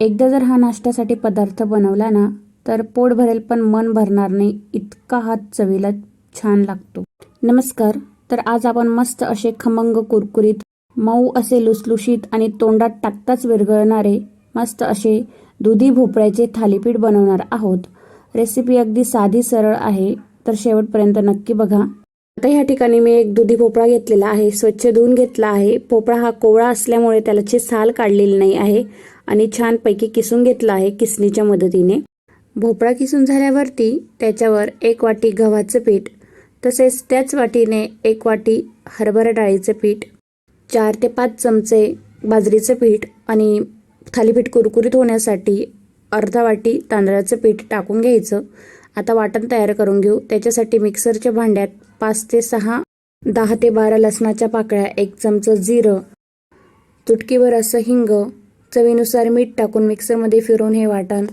एकदा जर हा नाश्त्यासाठी पदार्थ बनवला ना तर पोट भरेल पण मन भरणार नाही. इतका हा चवीला छान लागतो. नमस्कार तर आज आपण मस्त असे खमंग कुरकुरीत मऊ असे लुसलुशीत आणि तोंडात टाकताच विरघळणारे मस्त असे दुधी भोपळ्याचे थालीपीठ बनवणार आहोत. रेसिपी अगदी साधी सरळ आहे तर शेवटपर्यंत नक्की बघा. आता ह्या ठिकाणी मी एक दुधी भोपळा घेतलेला आहे स्वच्छ धुवून घेतला आहे. भोपळा हा कोवळा असल्यामुळे त्याची साल काढलेली नाही आहे. आणि छानपैकी किसून घेतला आहे किसणीच्या मदतीने. भोपळा किसून झाल्यावरती त्याच्यावर एक वाटी गव्हाचं पीठ तसेच त्याच वाटीने एक वाटी हरभरा डाळीचं पीठ चार ते पाच चमचे बाजरीचं पीठ आणि थालीपीठ कुरकुरीत होण्यासाठी अर्धा वाटी तांदळाचं पीठ टाकून घ्यायचं. आता वाटण तयार करून घेऊ. त्याच्यासाठी मिक्सरच्या भांड्यात पाच ते सहा दहा ते बारा लसणाच्या पाकळ्या एक चमचं जिरं चुटकीवर असं हिंग चवीनुसार मीठ टाकून मिक्सरमध्ये फिरवून हे वाटण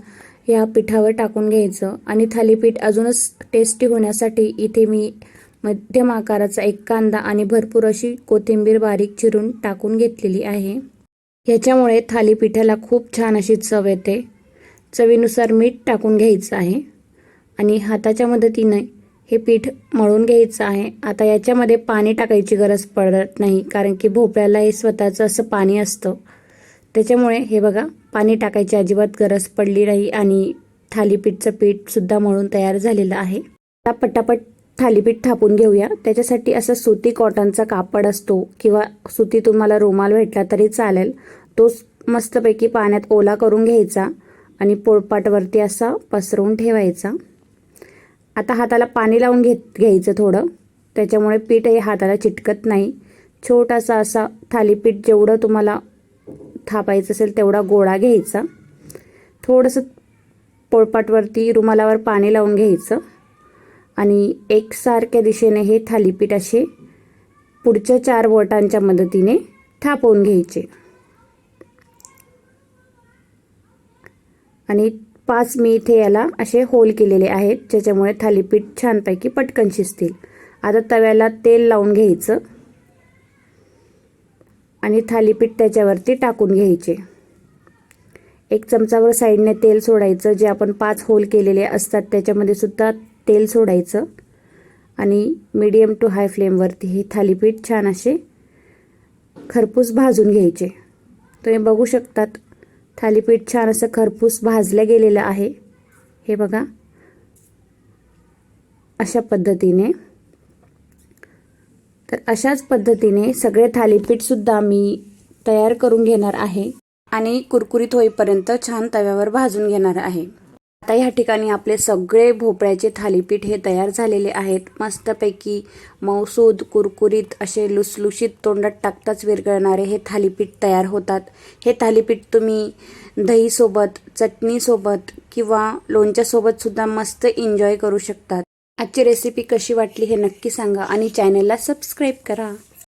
या पिठावर टाकून घ्यायचं. आणि थालीपीठ अजूनच टेस्टी होण्यासाठी इथे मी मध्यम आकाराचा एक कांदा आणि भरपूर अशी कोथिंबीर बारीक चिरून टाकून घेतलेली आहे. ह्याच्यामुळे थालीपीठाला खूप छान अशी चव येते. चवीनुसार मीठ टाकून घ्यायचं आहे. आणि हाताच्या मदतीने हे पीठ मळून घ्यायचं आहे. आता याच्यामध्ये पाणी टाकायची गरज पडत नाही कारण की भोपळ्याला हे स्वतःचं असं पाणी असतं. त्याच्यामुळे हे बघा पाणी टाकायची अजिबात गरज पडली नाही आणि थालीपीठचं पीठसुद्धा मळून तयार झालेलं आहे. आता पटापट थालीपीठ थापून घेऊया. त्याच्यासाठी असं सुती कॉटनचा कापड असतो किंवा सुती तुम्हाला रुमाल भेटला तरी चालेल. तो मस्तपैकी पाण्यात ओला करून घ्यायचा आणि पोळपाटवरती असा पसरवून ठेवायचा. आता हाताला पाणी लावून घेत घ्यायचं थोडं. त्याच्यामुळे पीठ हे हाताला चिटकत नाही. छोटासा असा थालीपीठ जेवढं तुम्हाला थापायचं असेल तेवढा गोळा घ्यायचा. थोडंसं पोळपाटवरती रुमालावर पाणी लावून घ्यायचं. आणि एकसारख्या दिशेने हे थालीपीठ असे पुढच्या चार बोटांच्या मदतीने थापवून घ्यायचे. आणि पाच मी इथे याला असे होल केलेले आहेत ज्याच्यामुळे थालीपीठ छानपैकी पटकन शिजतील. आता तव्याला तेल लावून घ्यायचं. आणि थालीपीठ त्याच्यावरती टाकून घ्यायचे. एक चमचावर साईडने तेल सोडायचं जे आपण पाच होल केलेले असतात त्याच्यामध्ये सुद्धा तेल सोडायचं. आणि मीडियम टू हाय फ्लेमवरती हे थालीपीठ छान असे खरपूस भाजून घ्यायचे. तुम्ही बघू शकतात थालीपीठ छान असं खरपूस भाजलं गेलेलं आहे. हे बघा अशा पद्धतीने तर अशाच पद्धतीने सगळे थालीपीठसुद्धा मी तयार करून घेणार आहे आणि कुरकुरीत होईपर्यंत छान तव्यावर भाजून घेणार आहे. आता ह्या ठिकाणी आपले सगळे भोपळ्याचे थालीपीठ हे तयार झालेले आहेत. मस्तपैकी मौसूद कुरकुरीत असे लुसलुशीत तोंडात टाकताच विरघळणारे हे थालीपीठ तयार होतात. हे थालीपीठ तुम्ही दहीसोबत चटणीसोबत किंवा लोणच्यासोबतसुद्धा मस्त एन्जॉय करू शकतात. आजची रेसिपी कशी वाटली हे नक्की सांगा आणि चॅनलला सबस्क्राईब करा.